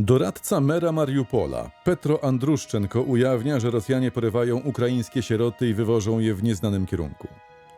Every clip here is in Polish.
Doradca mera Mariupola, Petro Andruszczenko, ujawnia, że Rosjanie porywają ukraińskie sieroty i wywożą je w nieznanym kierunku.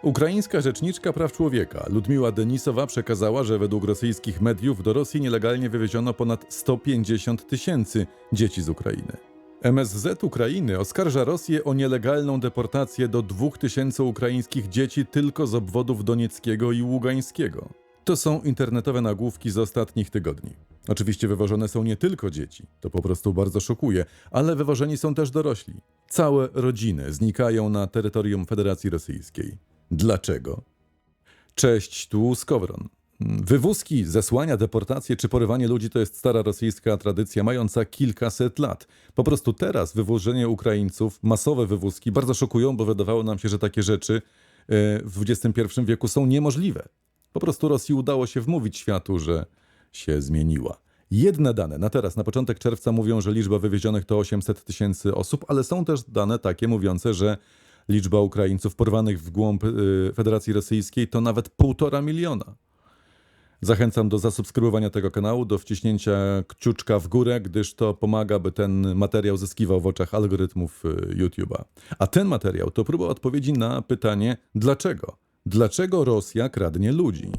Ukraińska rzeczniczka praw człowieka Ludmiła Denisowa przekazała, że według rosyjskich mediów do Rosji nielegalnie wywieziono ponad 150 tysięcy dzieci z Ukrainy. MSZ Ukrainy oskarża Rosję o nielegalną deportację do 2000 ukraińskich dzieci tylko z obwodów donieckiego i ługańskiego. To są internetowe nagłówki z ostatnich tygodni. Oczywiście wywożone są nie tylko dzieci, to po prostu bardzo szokuje, ale wywożeni są też dorośli. Całe rodziny znikają na terytorium Federacji Rosyjskiej. Dlaczego? Cześć, tu Skowron. Wywózki, zesłania, deportacje czy porywanie ludzi to jest stara rosyjska tradycja mająca kilkaset lat. Po prostu teraz wywożenie Ukraińców, masowe wywózki bardzo szokują, bo wydawało nam się, że takie rzeczy e, w XXI wieku są niemożliwe. Po prostu Rosji udało się wmówić światu, że się zmieniła. Jedne dane na teraz, na początek czerwca mówią, że liczba wywiezionych to 800 tysięcy osób, ale są też dane takie mówiące, że liczba Ukraińców porwanych w głąb y, Federacji Rosyjskiej to nawet półtora miliona. Zachęcam do zasubskrybowania tego kanału, do wciśnięcia kciuczka w górę, gdyż to pomaga, by ten materiał zyskiwał w oczach algorytmów y, YouTube'a. A ten materiał to próba odpowiedzi na pytanie dlaczego? Dlaczego Rosja kradnie ludzi?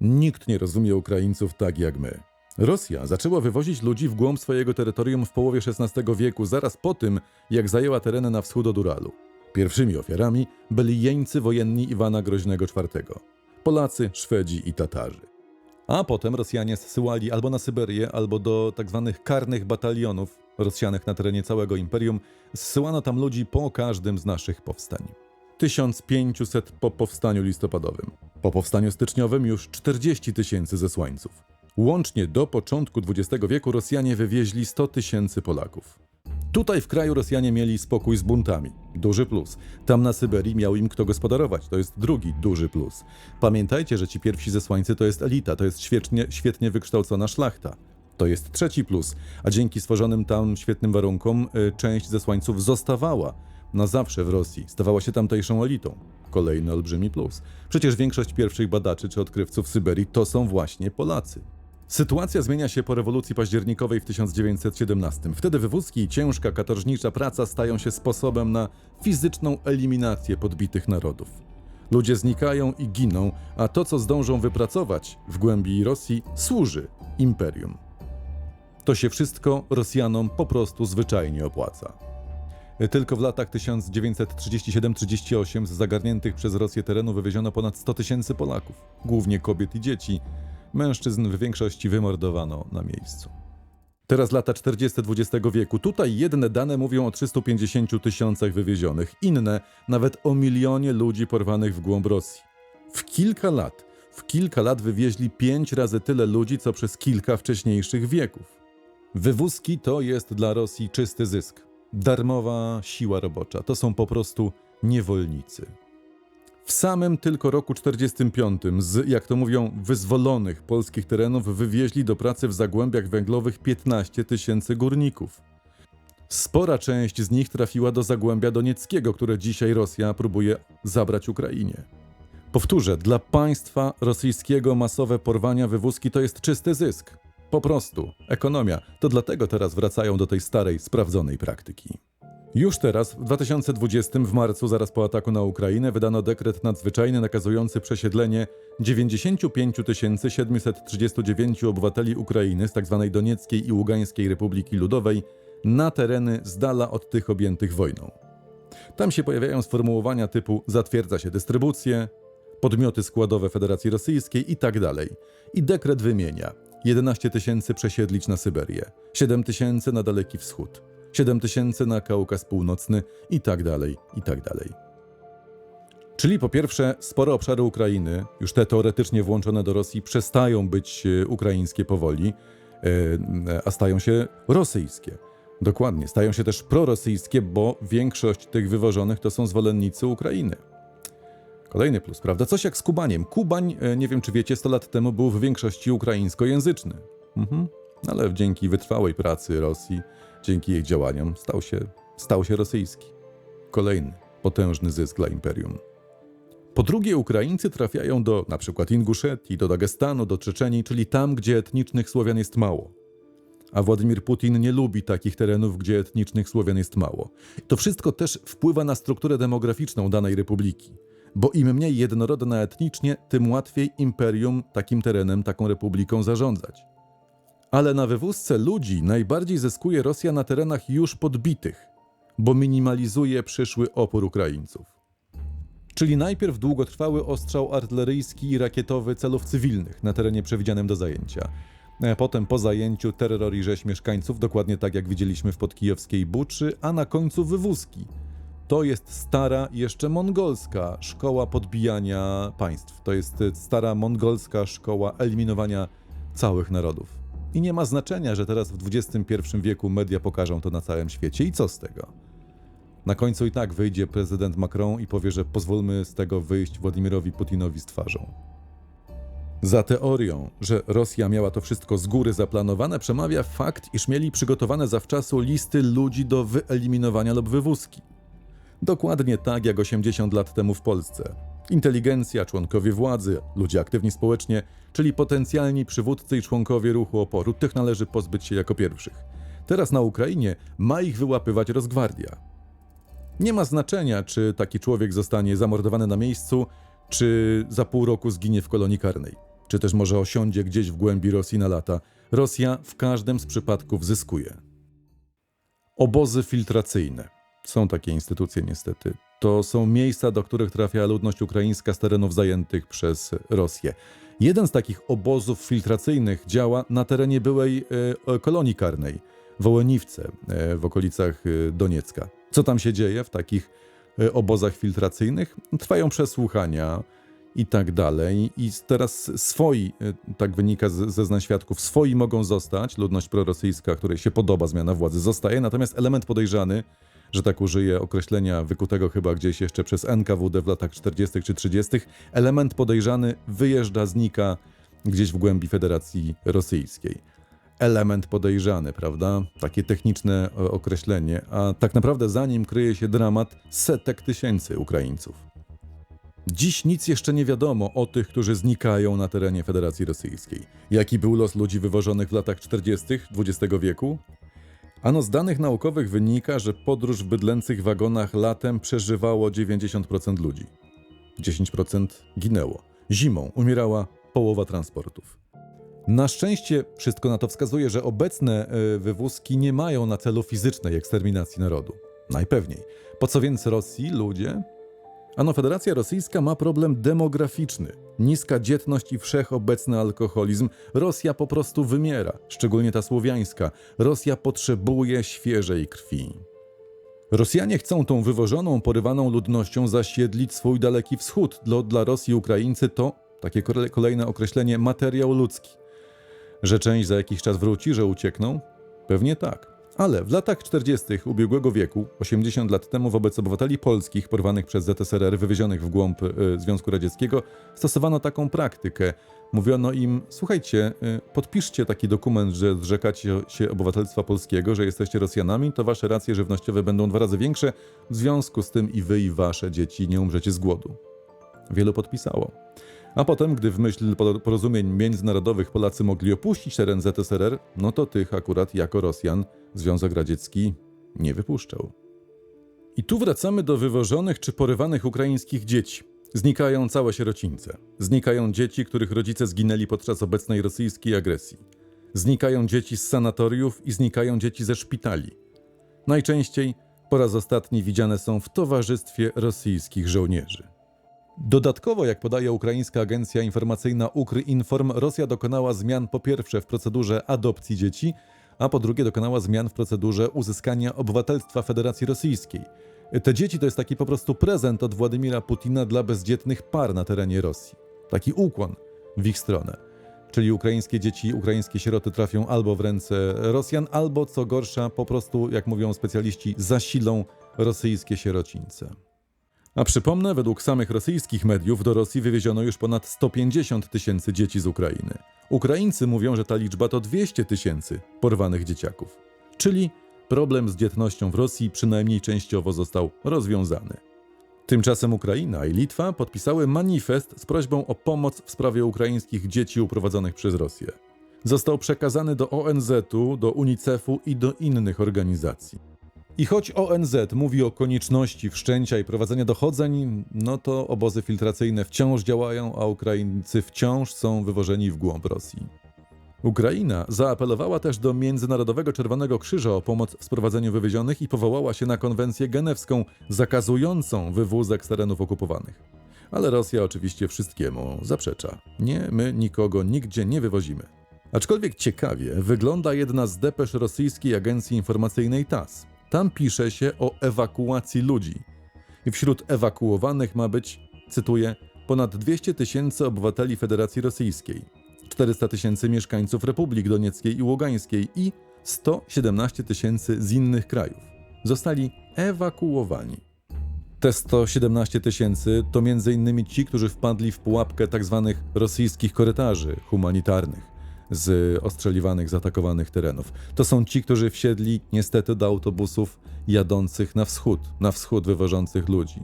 Nikt nie rozumie Ukraińców tak jak my. Rosja zaczęła wywozić ludzi w głąb swojego terytorium w połowie XVI wieku, zaraz po tym, jak zajęła tereny na wschód od Uralu. Pierwszymi ofiarami byli jeńcy wojenni Iwana Groźnego IV. Polacy, Szwedzi i Tatarzy. A potem Rosjanie zsyłali albo na Syberię, albo do tzw. karnych batalionów rozsianych na terenie całego imperium. Zsyłano tam ludzi po każdym z naszych powstań. 1500 po powstaniu listopadowym. Po powstaniu styczniowym już 40 tysięcy zesłańców. Łącznie do początku XX wieku Rosjanie wywieźli 100 tysięcy Polaków. Tutaj w kraju Rosjanie mieli spokój z buntami. Duży plus. Tam na Syberii miał im kto gospodarować. To jest drugi duży plus. Pamiętajcie, że ci pierwsi zesłańcy to jest elita, to jest świetnie, świetnie wykształcona szlachta. To jest trzeci plus, a dzięki stworzonym tam świetnym warunkom y, część zesłańców zostawała na zawsze w Rosji, stawała się tamtejszą elitą. Kolejny olbrzymi plus. Przecież większość pierwszych badaczy czy odkrywców Syberii to są właśnie Polacy. Sytuacja zmienia się po rewolucji październikowej w 1917. Wtedy wywózki i ciężka katorżnicza praca stają się sposobem na fizyczną eliminację podbitych narodów. Ludzie znikają i giną, a to, co zdążą wypracować w głębi Rosji, służy imperium. To się wszystko Rosjanom po prostu zwyczajnie opłaca. Tylko w latach 1937-38 z zagarniętych przez Rosję terenu wywieziono ponad 100 tysięcy Polaków, głównie kobiet i dzieci. Mężczyzn w większości wymordowano na miejscu. Teraz lata 40 XX wieku. Tutaj jedne dane mówią o 350 tysiącach wywiezionych, inne nawet o milionie ludzi porwanych w głąb Rosji. W kilka lat, w kilka lat wywieźli pięć razy tyle ludzi, co przez kilka wcześniejszych wieków. Wywózki to jest dla Rosji czysty zysk. Darmowa siła robocza. To są po prostu niewolnicy. W samym tylko roku 45 z, jak to mówią, wyzwolonych polskich terenów wywieźli do pracy w zagłębiach węglowych 15 tysięcy górników. Spora część z nich trafiła do Zagłębia Donieckiego, które dzisiaj Rosja próbuje zabrać Ukrainie. Powtórzę, dla państwa rosyjskiego masowe porwania wywózki to jest czysty zysk. Po prostu, ekonomia. To dlatego teraz wracają do tej starej, sprawdzonej praktyki. Już teraz, w 2020 w marcu, zaraz po ataku na Ukrainę, wydano dekret nadzwyczajny nakazujący przesiedlenie 95 739 obywateli Ukrainy z tzw. Donieckiej i Ługańskiej Republiki Ludowej na tereny z dala od tych objętych wojną. Tam się pojawiają sformułowania typu zatwierdza się dystrybucję, podmioty składowe Federacji Rosyjskiej i tak. I dekret wymienia 11 tysięcy przesiedlić na Syberię, 7 tysięcy na Daleki Wschód, 7 tysięcy na Kaukaz Północny i tak dalej, i tak dalej. Czyli po pierwsze, spore obszary Ukrainy, już te teoretycznie włączone do Rosji, przestają być e, ukraińskie powoli, e, a stają się rosyjskie. Dokładnie, stają się też prorosyjskie, bo większość tych wywożonych to są zwolennicy Ukrainy. Kolejny plus, prawda? Coś jak z Kubaniem. Kubań, e, nie wiem czy wiecie, 100 lat temu był w większości ukraińskojęzyczny. Mhm. Ale dzięki wytrwałej pracy Rosji, dzięki jej działaniom, stał się, stał się rosyjski. Kolejny potężny zysk dla imperium. Po drugie, Ukraińcy trafiają do przykład Inguszetii, do Dagestanu, do Czeczenii, czyli tam, gdzie etnicznych Słowian jest mało. A Władimir Putin nie lubi takich terenów, gdzie etnicznych Słowian jest mało. To wszystko też wpływa na strukturę demograficzną danej republiki. Bo im mniej jednorodna etnicznie, tym łatwiej imperium takim terenem, taką republiką zarządzać. Ale na wywózce ludzi najbardziej zyskuje Rosja na terenach już podbitych, bo minimalizuje przyszły opór Ukraińców. Czyli najpierw długotrwały ostrzał artyleryjski i rakietowy celów cywilnych na terenie przewidzianym do zajęcia. Potem po zajęciu terror i rzeź mieszkańców, dokładnie tak jak widzieliśmy w podkijowskiej Buczy, a na końcu wywózki. To jest stara, jeszcze mongolska szkoła podbijania państw. To jest stara mongolska szkoła eliminowania całych narodów. I nie ma znaczenia, że teraz w XXI wieku media pokażą to na całym świecie. I co z tego? Na końcu i tak wyjdzie prezydent Macron i powie, że pozwólmy z tego wyjść Władimirowi Putinowi z twarzą. Za teorią, że Rosja miała to wszystko z góry zaplanowane, przemawia fakt, iż mieli przygotowane zawczasu listy ludzi do wyeliminowania lub wywózki. Dokładnie tak jak 80 lat temu w Polsce. Inteligencja, członkowie władzy, ludzie aktywni społecznie, czyli potencjalni przywódcy i członkowie ruchu oporu, tych należy pozbyć się jako pierwszych. Teraz na Ukrainie ma ich wyłapywać Rosgwardia. Nie ma znaczenia, czy taki człowiek zostanie zamordowany na miejscu, czy za pół roku zginie w kolonii karnej, czy też może osiądzie gdzieś w głębi Rosji na lata. Rosja w każdym z przypadków zyskuje. Obozy filtracyjne. Są takie instytucje niestety. To są miejsca, do których trafia ludność ukraińska z terenów zajętych przez Rosję. Jeden z takich obozów filtracyjnych działa na terenie byłej e, kolonii karnej, Wołoniwce, e, w okolicach e, Doniecka. Co tam się dzieje w takich obozach filtracyjnych? Trwają przesłuchania i tak dalej. I teraz swoi, tak wynika z zeznań świadków, swoi mogą zostać, ludność prorosyjska, której się podoba zmiana władzy, zostaje, natomiast element podejrzany, że tak użyję określenia wykutego chyba gdzieś jeszcze przez NKWD w latach 40. czy 30., element podejrzany wyjeżdża, znika gdzieś w głębi Federacji Rosyjskiej. Element podejrzany, prawda? Takie techniczne e, określenie, a tak naprawdę za nim kryje się dramat setek tysięcy Ukraińców. Dziś nic jeszcze nie wiadomo o tych, którzy znikają na terenie Federacji Rosyjskiej. Jaki był los ludzi wywożonych w latach 40. XX wieku? Ano z danych naukowych wynika, że podróż w bydlęcych wagonach latem przeżywało 90% ludzi. 10% ginęło. Zimą umierała połowa transportów. Na szczęście wszystko na to wskazuje, że obecne e, wywózki nie mają na celu fizycznej eksterminacji narodu. Najpewniej. Po co więc Rosji ludzie? Ano Federacja Rosyjska ma problem demograficzny. Niska dzietność i wszechobecny alkoholizm. Rosja po prostu wymiera, szczególnie ta słowiańska. Rosja potrzebuje świeżej krwi. Rosjanie chcą tą wywożoną, porywaną ludnością zasiedlić swój daleki wschód. Dla, dla Rosji Ukraińcy to, takie kole- kolejne określenie, materiał ludzki. Że część za jakiś czas wróci, że uciekną? Pewnie tak. Ale w latach 40. ubiegłego wieku, 80 lat temu, wobec obywateli polskich porwanych przez ZSRR, wywiezionych w głąb y, Związku Radzieckiego, stosowano taką praktykę. Mówiono im: Słuchajcie, y, podpiszcie taki dokument, że zrzekacie się obywatelstwa polskiego, że jesteście Rosjanami, to wasze racje żywnościowe będą dwa razy większe. W związku z tym i wy, i wasze dzieci nie umrzecie z głodu. Wielu podpisało. A potem, gdy w myśl poro- porozumień międzynarodowych Polacy mogli opuścić teren ZSRR, no to tych akurat jako Rosjan Związek Radziecki nie wypuszczał. I tu wracamy do wywożonych czy porywanych ukraińskich dzieci. Znikają całe sierocińce. Znikają dzieci, których rodzice zginęli podczas obecnej rosyjskiej agresji. Znikają dzieci z sanatoriów i znikają dzieci ze szpitali. Najczęściej po raz ostatni widziane są w towarzystwie rosyjskich żołnierzy. Dodatkowo, jak podaje ukraińska agencja informacyjna Ukrinform, Rosja dokonała zmian po pierwsze w procedurze adopcji dzieci, a po drugie dokonała zmian w procedurze uzyskania obywatelstwa Federacji Rosyjskiej. Te dzieci to jest taki po prostu prezent od Władimira Putina dla bezdzietnych par na terenie Rosji. Taki ukłon w ich stronę. Czyli ukraińskie dzieci, ukraińskie sieroty trafią albo w ręce Rosjan, albo co gorsza, po prostu, jak mówią specjaliści, zasilą rosyjskie sierocińce. A przypomnę, według samych rosyjskich mediów do Rosji wywieziono już ponad 150 tysięcy dzieci z Ukrainy. Ukraińcy mówią, że ta liczba to 200 tysięcy porwanych dzieciaków. Czyli problem z dzietnością w Rosji przynajmniej częściowo został rozwiązany. Tymczasem Ukraina i Litwa podpisały manifest z prośbą o pomoc w sprawie ukraińskich dzieci uprowadzonych przez Rosję. Został przekazany do ONZ-u, do UNICEF-u i do innych organizacji. I choć ONZ mówi o konieczności wszczęcia i prowadzenia dochodzeń, no to obozy filtracyjne wciąż działają, a Ukraińcy wciąż są wywożeni w głąb Rosji. Ukraina zaapelowała też do Międzynarodowego Czerwonego Krzyża o pomoc w sprowadzeniu wywiezionych i powołała się na konwencję genewską zakazującą wywózek z terenów okupowanych. Ale Rosja oczywiście wszystkiemu zaprzecza. Nie, my nikogo nigdzie nie wywozimy. Aczkolwiek ciekawie wygląda jedna z depesz rosyjskiej agencji informacyjnej TASS. Tam pisze się o ewakuacji ludzi. I wśród ewakuowanych ma być, cytuję, ponad 200 tysięcy obywateli Federacji Rosyjskiej, 400 tysięcy mieszkańców Republik Donieckiej i Ługańskiej i 117 tysięcy z innych krajów. Zostali ewakuowani. Te 117 tysięcy to m.in. ci, którzy wpadli w pułapkę tzw. rosyjskich korytarzy humanitarnych z ostrzeliwanych, zaatakowanych terenów. To są ci, którzy wsiedli niestety do autobusów jadących na wschód, na wschód wywożących ludzi.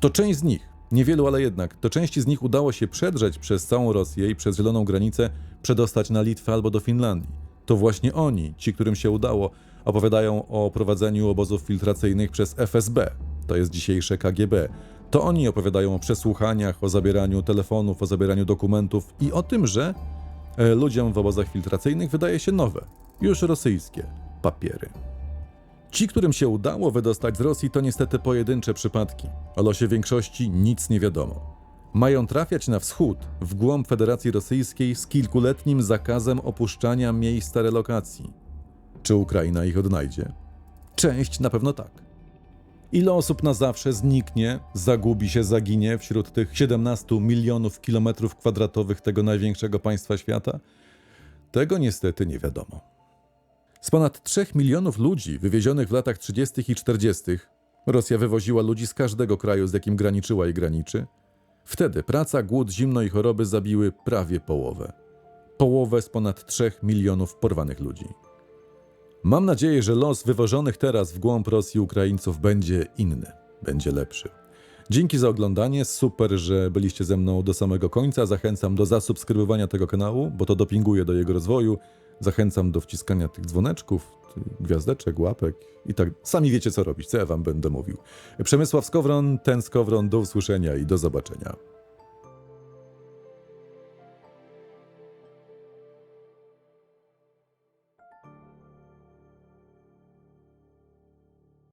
To część z nich, niewielu, ale jednak, to części z nich udało się przedrzeć przez całą Rosję i przez zieloną granicę przedostać na Litwę albo do Finlandii. To właśnie oni, ci, którym się udało, opowiadają o prowadzeniu obozów filtracyjnych przez FSB, to jest dzisiejsze KGB. To oni opowiadają o przesłuchaniach, o zabieraniu telefonów, o zabieraniu dokumentów i o tym, że ludziom w obozach filtracyjnych wydaje się nowe, już rosyjskie papiery. Ci, którym się udało wydostać z Rosji, to niestety pojedyncze przypadki. O losie większości nic nie wiadomo. Mają trafiać na wschód, w głąb Federacji Rosyjskiej z kilkuletnim zakazem opuszczania miejsca relokacji. Czy Ukraina ich odnajdzie? Część na pewno tak. Ile osób na zawsze zniknie, zagubi się, zaginie wśród tych 17 milionów kilometrów kwadratowych tego największego państwa świata? Tego niestety nie wiadomo. Z ponad 3 milionów ludzi wywiezionych w latach 30. i 40. Rosja wywoziła ludzi z każdego kraju, z jakim graniczyła i graniczy. Wtedy praca, głód, zimno i choroby zabiły prawie połowę. Połowę z ponad 3 milionów porwanych ludzi. Mam nadzieję, że los wywożonych teraz w głąb Rosji Ukraińców będzie inny, będzie lepszy. Dzięki za oglądanie, super, że byliście ze mną do samego końca. Zachęcam do zasubskrybowania tego kanału, bo to dopinguje do jego rozwoju. Zachęcam do wciskania tych dzwoneczków, gwiazdeczek, łapek i tak. Sami wiecie, co robić, co ja wam będę mówił. Przemysław Skowron, ten Skowron, do usłyszenia i do zobaczenia.